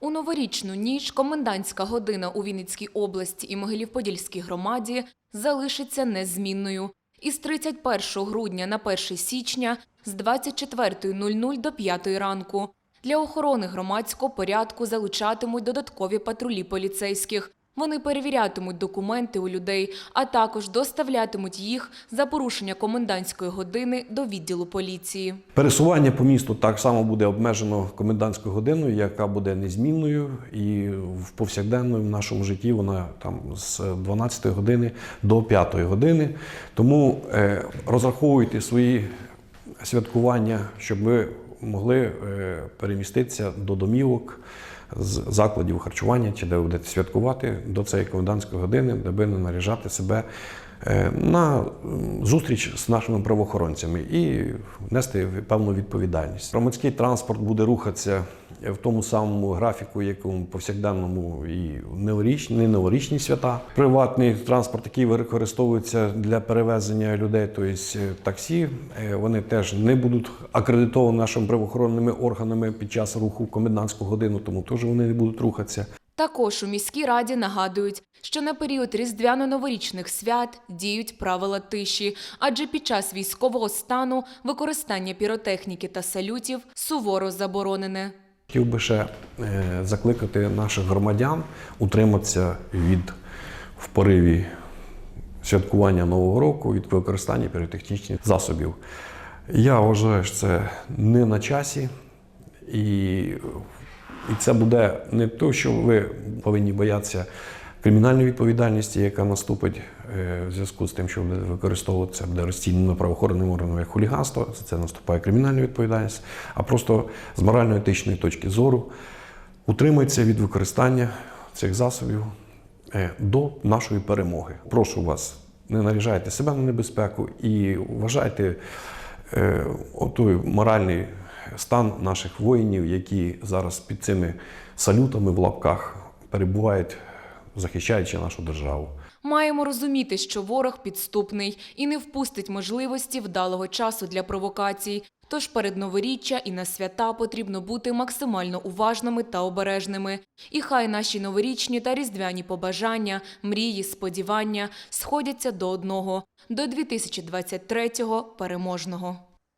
У новорічну ніч комендантська година у Вінницькій області і Могилів-Подільській громаді залишиться незмінною. Із 31 грудня на 1 січня з 24.00 до 5 ранку. Для охорони громадського порядку залучатимуть додаткові патрулі поліцейських. Вони перевірятимуть документи у людей, а також доставлятимуть їх за порушення комендантської години до відділу поліції. Пересування по місту так само буде обмежено комендантською годиною, яка буде незмінною, і в повсякденному нашому житті вона там з 12 години до 5 години. Тому е, розраховуйте свої святкування, щоб ви могли е, переміститися до домівок з закладів харчування чи де ви будете святкувати до цієї комендантської години, де не наряжати себе е, на зустріч з нашими правоохоронцями і нести певну відповідальність. Громадський транспорт буде рухатися в тому самому графіку, якому повсякденному і новорічні, не новорічні свята. Приватний транспорт, який використовується для перевезення людей, тобто таксі, е, вони теж не будуть акредитовані нашими правоохоронними органами під час руху комендантську годину, тому теж вони не будуть рухатися. Також у міській раді нагадують, що на період різдвяно-новорічних свят діють правила тиші, адже під час військового стану використання піротехніки та салютів суворо заборонене. Хотів би ще е, закликати наших громадян утриматися від в пориві святкування Нового року від використання піротехнічних засобів. Я вважаю, що це не на часі, і, і це буде не то, що ви повинні боятися кримінальної відповідальності, яка наступить в зв'язку з тим, що буде використовуватися, буде розцінено правоохоронним органом як хуліганство, це, це наступає кримінальна відповідальність, а просто з морально-етичної точки зору утримується від використання цих засобів е, до нашої перемоги. Прошу вас, не наряжайте себе на небезпеку і вважайте е, отой моральний стан наших воїнів, які зараз під цими салютами в лапках перебувають, захищаючи нашу державу. Маємо розуміти, що ворог підступний і не впустить можливості вдалого часу для провокацій. Тож перед новоріччя і на свята потрібно бути максимально уважними та обережними. І хай наші новорічні та різдвяні побажання, мрії, сподівання сходяться до одного – до 2023-го переможного.